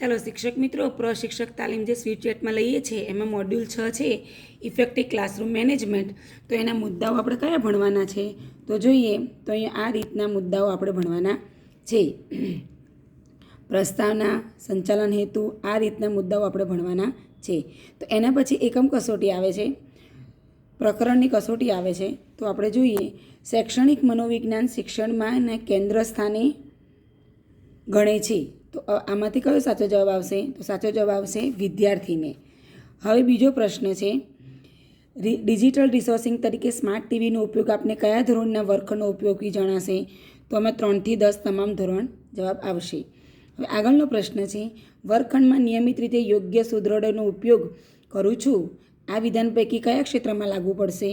ચાલો શિક્ષક મિત્રો, પ્રશિક્ષક તાલીમ જે સ્વીટ ચેટમાં લઈએ છીએ, એમાં મોડ્યુલ છ છે ઇફેક્ટિવ ક્લાસરૂમ મેનેજમેન્ટ તો એના મુદ્દાઓ આપણે કયા ભણવાના છે? તો જોઈએ, તો અહીંયા આ રીતના મુદ્દાઓ આપણે ભણવાના છે. પ્રસ્તાવના, સંચાલન હેતુ, આ રીતના મુદ્દાઓ આપણે ભણવાના છે. તો એના પછી એકમ કસોટી આવે છે. પ્રકરણની કસોટી આવે છે. તો આપણે જોઈએ, શૈક્ષણિક મનોવિજ્ઞાન શિક્ષણમાં અને કેન્દ્ર સ્થાને ગણે છે. તો આમાંથી કયો સાચો જવાબ આવશે? તો સાચો જવાબ આવશે વિદ્યાર્થીને. હવે બીજો પ્રશ્ન છે ડિજિટલ રિસોર્સિંગ તરીકે સ્માર્ટ ટીવીનો ઉપયોગ આપને કયા ધોરણના વર્ગનો ઉપયોગી જણાશે? તો અમે ત્રણથી દસ તમામ ધોરણ જવાબ આવશે. હવે આગળનો પ્રશ્ન છે, વર્ગખંડમાં નિયમિત રીતે યોગ્ય સુદ્રઢનો ઉપયોગ કરું છું. આ વિધાન પૈકી કયા ક્ષેત્રમાં લાગુ પડશે?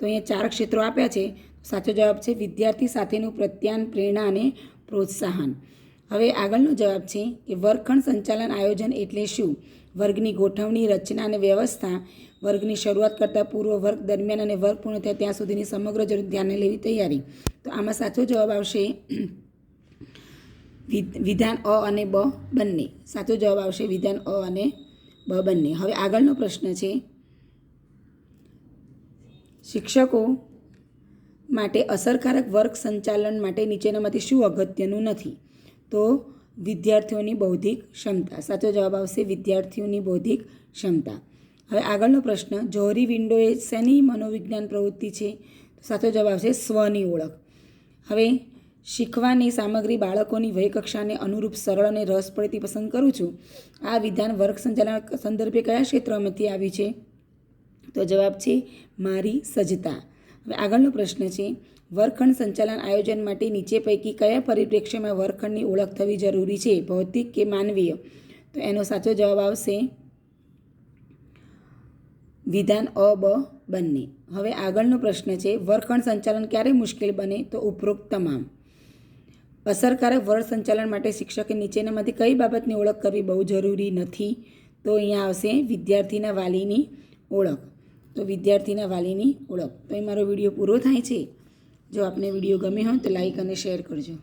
તો અહીંયા ચાર ક્ષેત્રો આપ્યા છે. સાચો જવાબ છે, વિદ્યાર્થી સાથેનું પ્રત્યાન પ્રેરણા અને પ્રોત્સાહન. હવે આગળનો જવાબ છે કે વર્ગખંડ સંચાલન આયોજન એટલે શું? વર્ગની ગોઠવણી, રચના અને વ્યવસ્થા. વર્ગની શરૂઆત કરતાં પૂર્વ વર્ગ દરમિયાન અને વર્ગ પૂર્ણ થયા ત્યાં સુધીની સમગ્ર જરૂર ધ્યાને લેવી તૈયારી. તો આમાં સાચો જવાબ આવશે વિધાન અ અને બ બંને. સાચો જવાબ આવશે વિધાન અ અને બ બંને. હવે આગળનો પ્રશ્ન છે, શિક્ષકો માટે અસરકારક વર્ગ સંચાલન માટે નીચેનામાંથી શું અગત્યનું નથી? તો વિદ્યાર્થીઓની બૌદ્ધિક ક્ષમતા. સાચો જવાબ આવશે વિદ્યાર્થીઓની બૌદ્ધિક ક્ષમતા. હવે આગળનો પ્રશ્ન, જોહરી વિન્ડો એ શેની મનોવિજ્ઞાન પ્રવૃત્તિ છે? સાચો જવાબ આવશે સ્વની ઓળખ. હવે શીખવાની સામગ્રી બાળકોની વયકક્ષાને અનુરૂપ સરળ અને રસપ્રદથી પસંદ કરું છું. આ વિધાન વર્ગ સંચાલન સંદર્ભે કયા ક્ષેત્રમાંથી આવ્યું છે? તો જવાબ છે, મારી સજ્જતા. હવે આગળનો પ્રશ્ન છે, વર્ગખંડ સંચાલન આયોજન માટે નીચે પૈકી કયા પરિપ્રેક્ષ્યમાં વર્ગખંડની ઓળખ થવી જરૂરી છે, ભૌતિક કે માનવીય? તો એનો સાચો જવાબ આવશે વિધાન અ, બ, બંને. હવે આગળનો પ્રશ્ન છે, વર્ગખંડ સંચાલન ક્યારે મુશ્કેલ બને? તો ઉપરોક્ત તમામ. અસરકારક વર્ગ સંચાલન માટે શિક્ષકે નીચેનામાંથી કઈ બાબતની ઓળખ કરવી બહુ જરૂરી નથી? તો અહીંયા આવશે વિદ્યાર્થીના વાલીની ઓળખ. તો વિદ્યાર્થીના વાલીની ઓળખ. તો એ મારો વીડિયો પૂરો થાય છે. જો આપને વીડિયો ગમે હોય તો લાઈક અને શેર કરજો.